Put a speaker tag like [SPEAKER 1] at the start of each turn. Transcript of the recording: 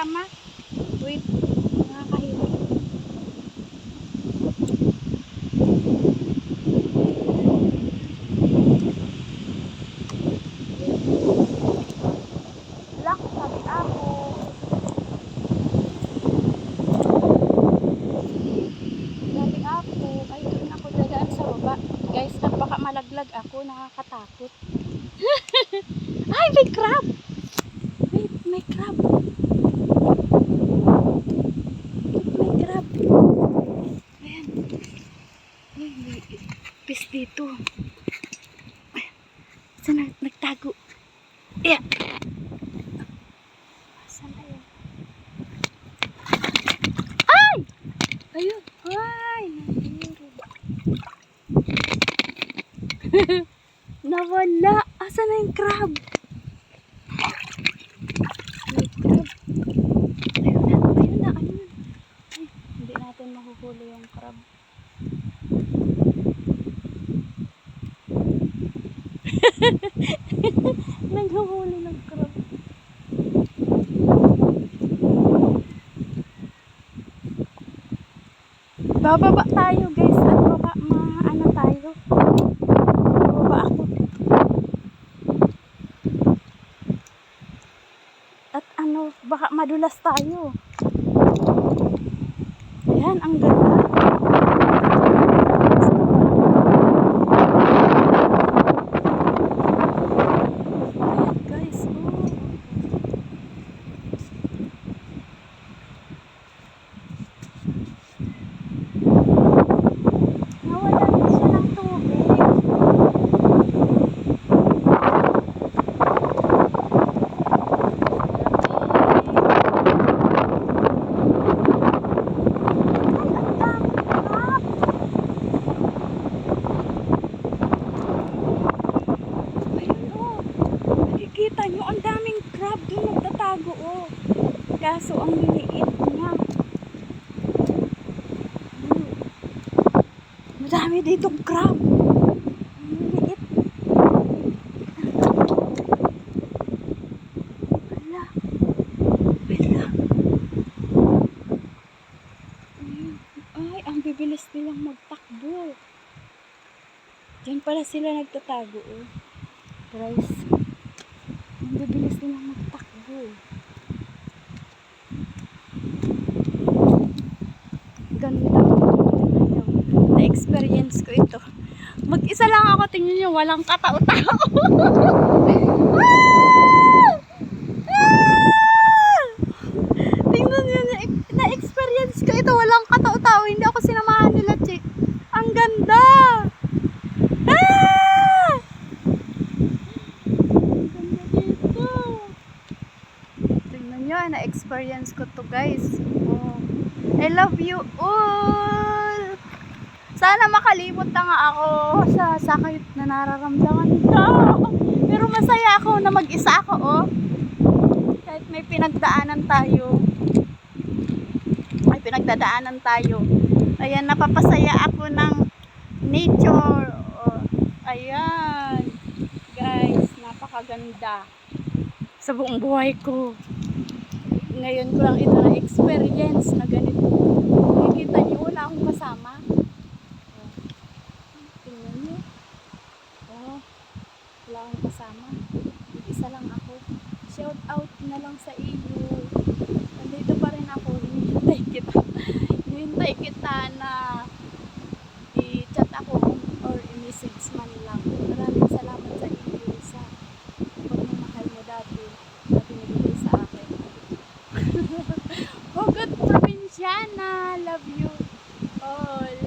[SPEAKER 1] kasama. Wait, nakakahilig. guys, napaka malaglag ako, nakakatakot. Ay, may crab! Saan na? Nagtago. Yeah. Saan na yun? Ay! Ayun. Ay! Nawala. Asan na yung crab? Ayun na. Ayun na. Ayun na. Ay, hindi natin mahuhuli yung crab. Naghuhuli ng crab. Bababa tayo guys. At baba, mga ano tayo. Bababa ako. At ano, baka madulas tayo. Ayan, ang ganda. Ayan guys, oh. Nawala na siya ng tubig. Ay, ang dami crab. Ayun oh. Nakikita nyo, ang daming crab doon oh. Kaso ang liliit niya. Hmm. Madami ditong crab. Liliit. Hala. Hala. Ayun. Ay, ang bibilis nilang magtakbo. Diyan pala sila nagtatago, oh. Guys, ang bibilis nilang magtakbo. Ganda. Na-experience ko ito. Mag-isa lang ako, tingnan nyo, walang katao-tao. Ah! Ah! Tingnan nyo, na- na-experience ko ito, walang katao-tao. Hindi ako sinamahan nila, Che. Ang ganda! Ah! Ang ganda dito. Tingnan nyo, na-experience ko to guys. Oh. I love you all! Sana makalimot na nga ako sa sakit na nararamdaman ko. Pero masaya ako na mag-isa ako, oh. Kahit may pinagdaanan tayo. May pinagdadaanan tayo. Ayan, napapasaya ako ng nature. Oh, ayan. Guys, napakaganda. Sa buong buhay ko. Ngayon ko lang ito na-experience na ganito. Nakikita niyo, wala akong kasama. Oh. Tingnan niyo. Oh, wala akong kasama. Isa lang ako. Shout out na lang sa iyo. Nandito pa rin ako. Hinihintay kita. Hinihintay kita na Provinciana, love you all.